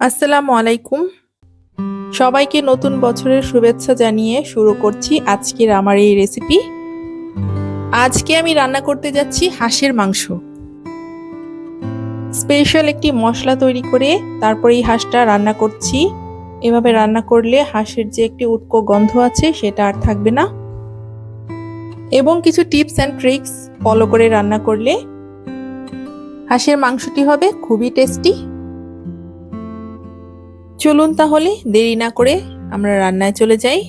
আসসালামু আলাইকুম। সবাইকে নতুন বছরের শুভেচ্ছা জানিয়ে শুরু করছি আজকের আমার এই রেসিপি আজকে আমি রান্না করতে যাচ্ছি হাঁসের মাংস। স্পেশাল একটি মশলা তৈরি করে তারপর এই হাঁসটা রান্না করছি। এভাবে রান্না করলে হাঁসের যে একটি উটকো গন্ধ আছে সেটা আর থাকবে না। এবং কিছু টিপস অ্যান্ড ট্রিক্স ফলো করে রান্না করলে হাঁসের মাংসটি হবে খুবই টেস্টি চলুন তাহলে, দেরি না করে আমরা রান্নায় চলে যাই।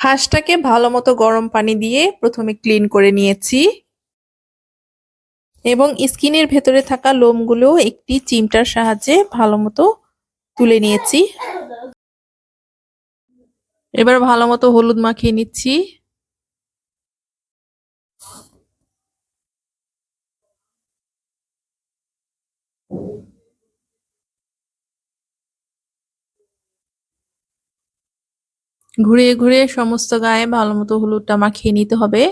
হাঁসটাকে ভালো মতো গরম পানি দিয়ে প্রথমে ক্লিন করে নিয়েছি। এবং স্কিনের ভেতরে থাকা লোমগুলো একটি চিমটার সাহায্যে ভালো মতো তুলে নিয়েছি। এবার ভালো মতো হলুদ মাখিয়ে নিচ্ছি। ঘুরিয়ে ঘুরিয়ে সমস্ত গায়ে ভালো মতো হলুদটা মাখিয়ে নিতে হবে।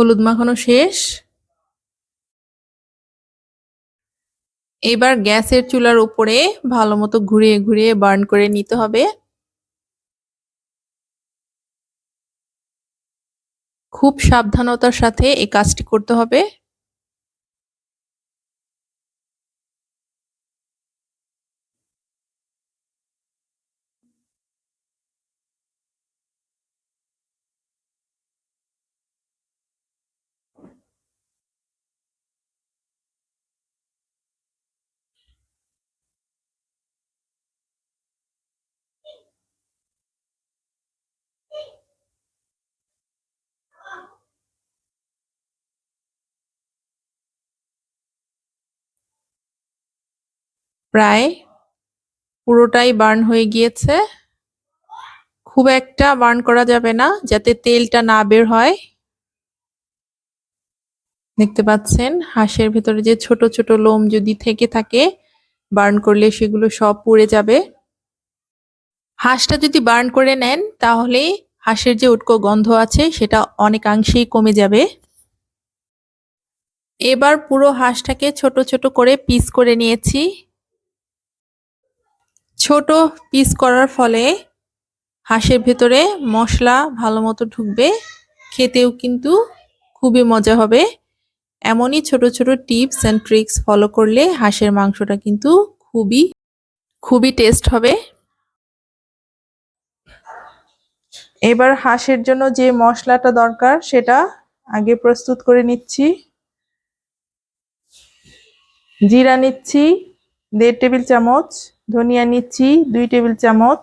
হলুদ মাখানো শেষ। এবার গ্যাসের চুলার উপরে ভালো মতো ঘুরিয়ে ঘুরিয়ে বার্ন করে নিতে হবে। খুব সাবধানতার সাথে এই কাজটি করতে হবে। প্রায় পুরোটাই বার্ন হয়ে গিয়েছে। খুব একটা বার্ন করা যাবে না যাতে তেলটা না বের হয়। দেখতে পাচ্ছেন, হাঁসের ভেতরে যে ছোট ছোট লোম যদি থেকে থাকে, বার্ন করলে সেগুলো সব পুড়ে যাবে। হাঁসটা যদি বার্ন করে নেন, তাহলে হাঁসের যে উটকো গন্ধ আছে, সেটা অনেকাংশেই কমে যাবে। এবার পুরো হাঁসটাকে ছোট ছোট করে পিস করে নিয়েছি। ছোট পিস করার ফলে হাঁসের ভেতরে মশলা ভালো মতো ঢুকবে, খেতেও কিন্তু খুবই মজা হবে। এমনই ছোট ছোট টিপস অ্যান্ড ট্রিক্স ফলো করলে হাঁসের মাংসটা কিন্তু খুবই খুবই টেস্ট হবে। এবার হাঁসের জন্য যে মশলাটা দরকার সেটা আগে প্রস্তুত করে নিচ্ছি। জিরা নিচ্ছি। দেড় টেবিল চামচ ধনিয়া নিচ্ছি, দুই টেবিল চামচ,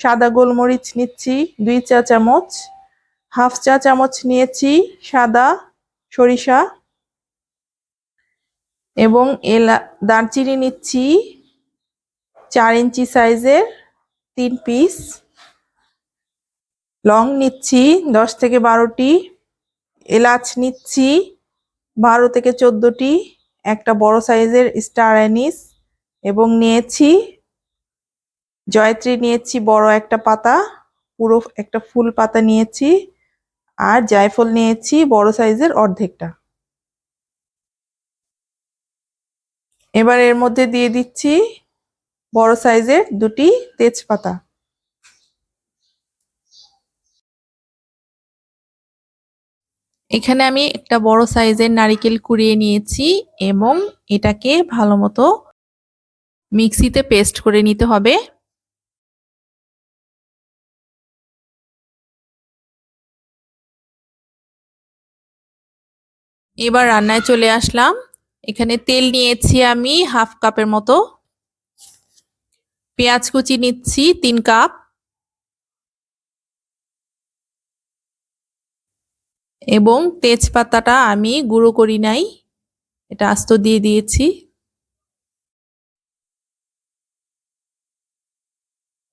সাদা গোলমরিচ নিচ্ছি, দুই চা চামচ, হাফ চা চামচ নিয়েছি, সাদা সরিষা এবং এলা, দারচিনি নিচ্ছি, চার ইঞ্চি সাইজের তিন পিস। লং নিচ্ছি, দশ থেকে বারোটি। এলাচ নিচ্ছি, বারো থেকে চোদ্দোটি। একটা বড় সাইজের স্টার অ্যানিস। এবং নিয়েছি, জয়ত্রী নিয়েছি বড় একটা পাতা, পুরো একটা ফুল পাতা নিয়েছি আর জায়ফল নিয়েছি বড় সাইজের অর্ধেকটা। এবার এর মধ্যে দিয়ে দিচ্ছি বড় সাইজের দুটি তেজপাতা। এখানে আমি একটা বড় সাইজের নারিকেল কুড়িয়ে নিয়েছি এবং এটাকে ভালো মতো মিক্সিতে পেস্ট করে নিতে হবে। এবার রান্নায় চলে আসলাম। এখানে তেল নিয়েছি আমি হাফ কাপের মতো। পেঁয়াজ কুচি নিচ্ছি তিন কাপ। এবং তেজপাতাটা আমি গুঁড়ো করি নাই। এটা আস্ত দিয়ে দিয়েছি।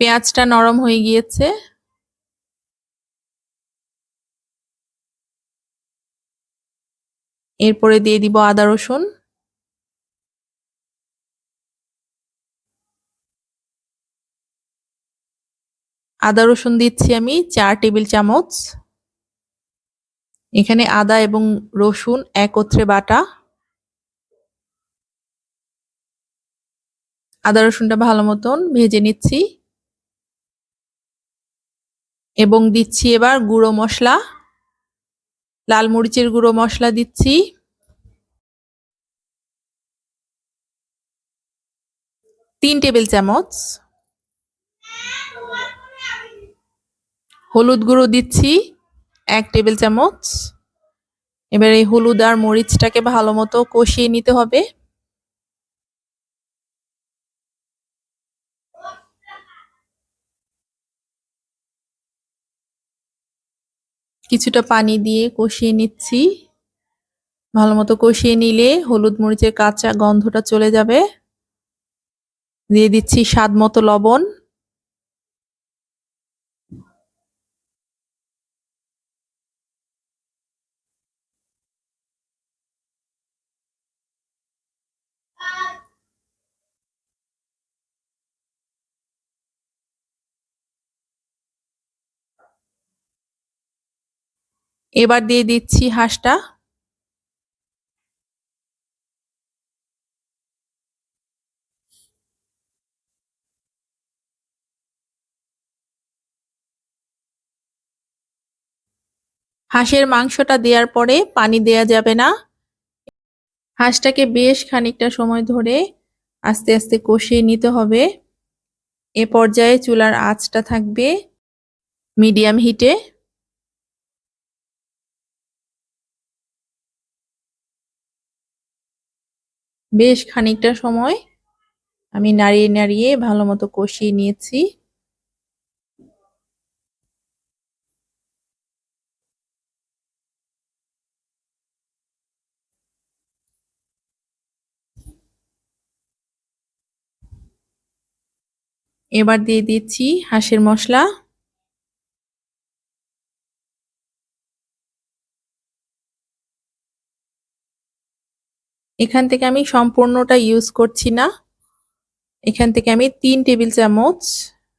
পেঁয়াজটা নরম হয়ে গিয়েছে। এরপরে দিয়ে দিব আদা রসুন। আদা রসুন দিচ্ছি আমি চার টেবিল চামচ। এখানে আদা এবং রসুন একত্রে বাটা। আদা রসুনটা ভালো মতন ভেজে নিচ্ছি। এবং দিচ্ছি এবার গুঁড়ো মশলা। লাল মরিচের গুঁড়ো মশলা দিচ্ছি। তিন টেবিল চামচ। হলুদ গুঁড়ো দিচ্ছি, এক টেবিল চামচ। এবার এই হলুদ আর মরিচটাকে ভালো মতো কষিয়ে নিতে হবে। কিছুটা পানি দিয়ে কষিয়ে নিচ্ছি। ভালো মতো কষিয়ে নিলে হলুদ মরিচের কাঁচা গন্ধটা চলে যাবে। দিয়ে দিচ্ছি স্বাদ মতো লবণ। এবার দিয়ে দিচ্ছি হাঁসটা। হাঁসের মাংসটা দেওয়ার পরে পানি দেয়া যাবে না। হাঁসটাকে বেশ খানিকটা সময় ধরে আস্তে আস্তে কষিয়ে নিতে হবে। এ পর্যায়ে চুলার আঁচটা থাকবে মিডিয়াম হিটে। বেশ খানিকটা সময় আমি নাড়িয়ে নাড়িয়ে ভালো মতো কষিয়ে নিয়েছি। এবার দিয়ে দিচ্ছি হাঁসের মশলা। এখান থেকে আমি সম্পূর্ণটা ইউজ করছি না। এখান থেকে আমি তিন টেবিল চামচ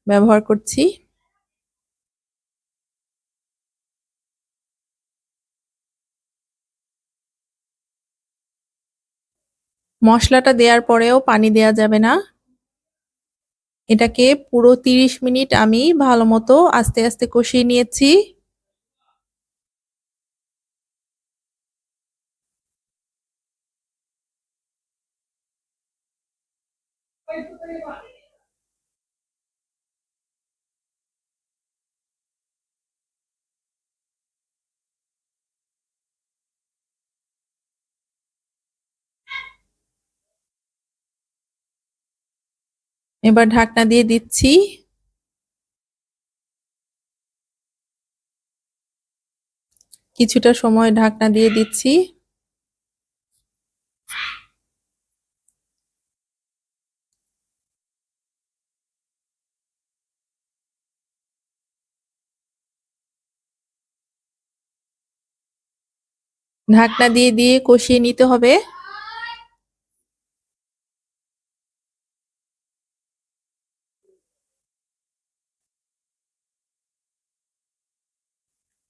ব্যবহার করছি। মশলাটা দেওয়ার পরেও পানি দেয়া যাবে না। এটাকে পুরো তিরিশ মিনিট আমি ভালো মতো আস্তে আস্তে কষিয়ে নিয়েছি। এবার ঢাকনা দিয়ে দিচ্ছি। কিছুটা সময় ঢাকনা দিয়ে দিচ্ছি। ঢাকনা দিয়ে দিয়ে কষিয়ে নিতে হবে।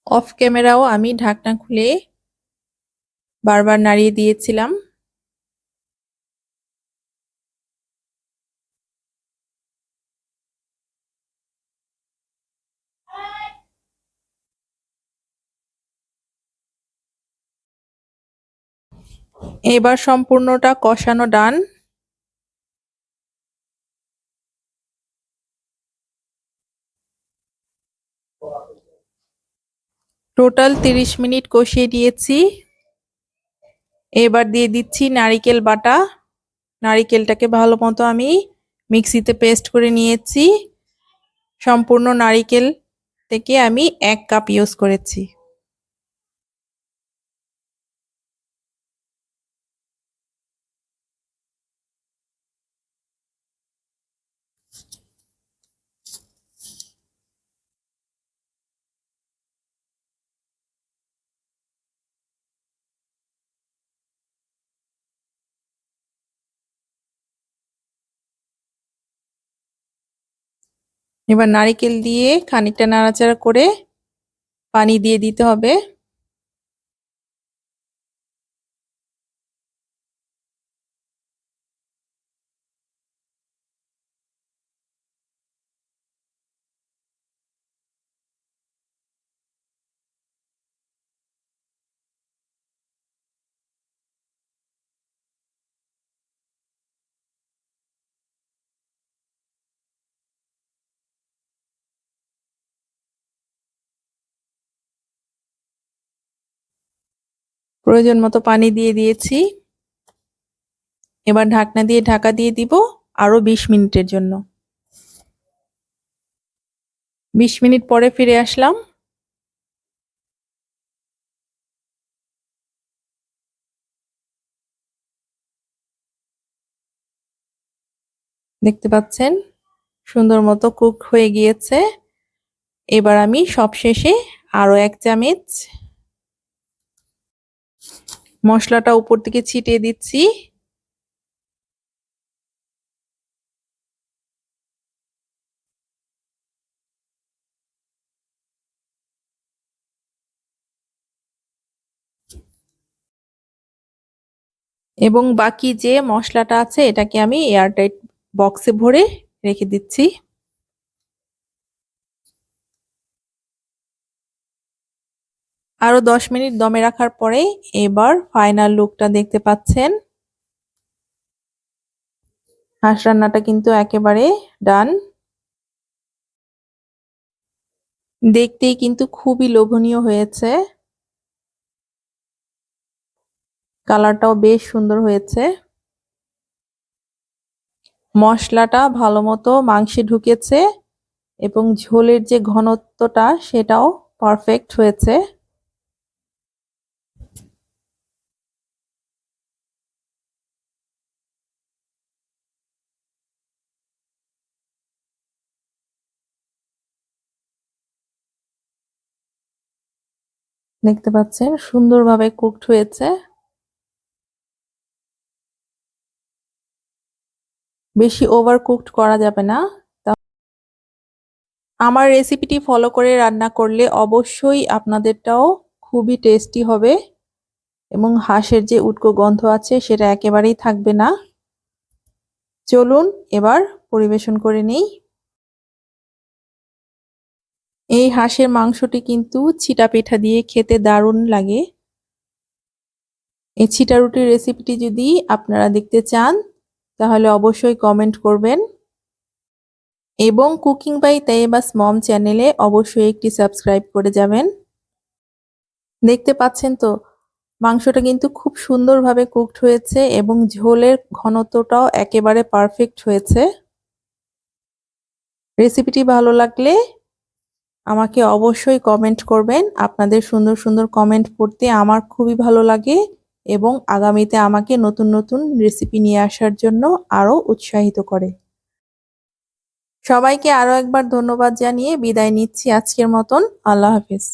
অফ ক্যামেরাও আমি ঢাকনা খুলে বারবার নাড়িয়ে দিয়েছিলাম। এবার সম্পূর্ণটা কষানো ডান। টোটাল তিরিশ মিনিট কষিয়ে দিয়েছি। এবার দিয়ে দিচ্ছি নারিকেল বাটা। নারিকেলটাকে ভালো মতো আমি মিক্সিতে পেস্ট করে নিয়েছি। সম্পূর্ণ নারিকেল থেকে আমি এক কাপ ইউজ করেছি। এবার নারিকেল দিয়ে খানিকটা নাড়াচাড়া করে পানি দিয়ে দিতে হবে। প্রয়োজন মতো পানি দিয়ে দিয়েছি। এবার ঢাকনা দিয়ে ঢাকা দিয়ে দিব আরও বিশ মিনিটের জন্য। বিশ মিনিট পরে ফিরে আসলাম। দেখতে পাচ্ছেন, সুন্দর মতো কুক হয়ে গিয়েছে। এবার আমি সবশেষে আরও এক চামচ মশলাটা উপর থেকে ছিটিয়ে দিচ্ছি। এবং বাকি যে মশলাটা আছে, এটাকে আমি এয়ারটাইট বক্সে ভরে রেখে দিচ্ছি। আরও দশ মিনিট দমে রাখার পরে এবার ফাইনাল লুকটা দেখতে পাচ্ছেন। হাঁস রান্নাটা কিন্তু একেবারে ডান দেখতেই কিন্তু খুবই লোভনীয় হয়েছে। কালারটাও বেশ সুন্দর হয়েছে। মশলাটা ভালো মতো মাংসে ঢুকেছে এবং ঝোলের যে ঘনত্বটা সেটাও পারফেক্ট হয়েছে। দেখতে পাচ্ছেন, সুন্দরভাবে কুকড হয়েছে। বেশি ওভার কুকড করা যাবে না। আমার রেসিপিটি ফলো করে রান্না করলে অবশ্যই আপনাদেরটাও খুবই টেস্টি হবে এবং হাঁসের যে উটকো গন্ধ আছে সেটা একেবারেই থাকবে না। চলুন এবার পরিবেশন করে নেই। এই হাঁসের মাংসটি কিন্তু ছিটা পিঠা দিয়ে খেতে দারুণ লাগে। এই ছিটা রুটির রেসিপিটি যদি আপনারা দেখতে চান, তাহলে অবশ্যই কমেন্ট করবেন। এবং কুকিং বাই তাইবাস মম চ্যানেলে অবশ্যই একটি সাবস্ক্রাইব করে যাবেন। দেখতে পাচ্ছেন তো, মাংসটা কিন্তু খুব সুন্দরভাবে কুকড হয়েছে এবং ঝোলের ঘনত্বটাও একেবারে পারফেক্ট হয়েছে। রেসিপিটি ভালো লাগলে আমাকে অবশ্যই কমেন্ট করবেন। আপনাদের সুন্দর সুন্দর কমেন্ট পড়তে আমার খুবই ভালো লাগে এবং আগামীতে আমাকে নতুন নতুন রেসিপি নিয়ে আসার জন্য আরও উৎসাহিত করে। সবাইকে আরও একবার ধন্যবাদ জানিয়ে বিদায় নিচ্ছি আজকের মতন। আল্লাহ হাফিজ।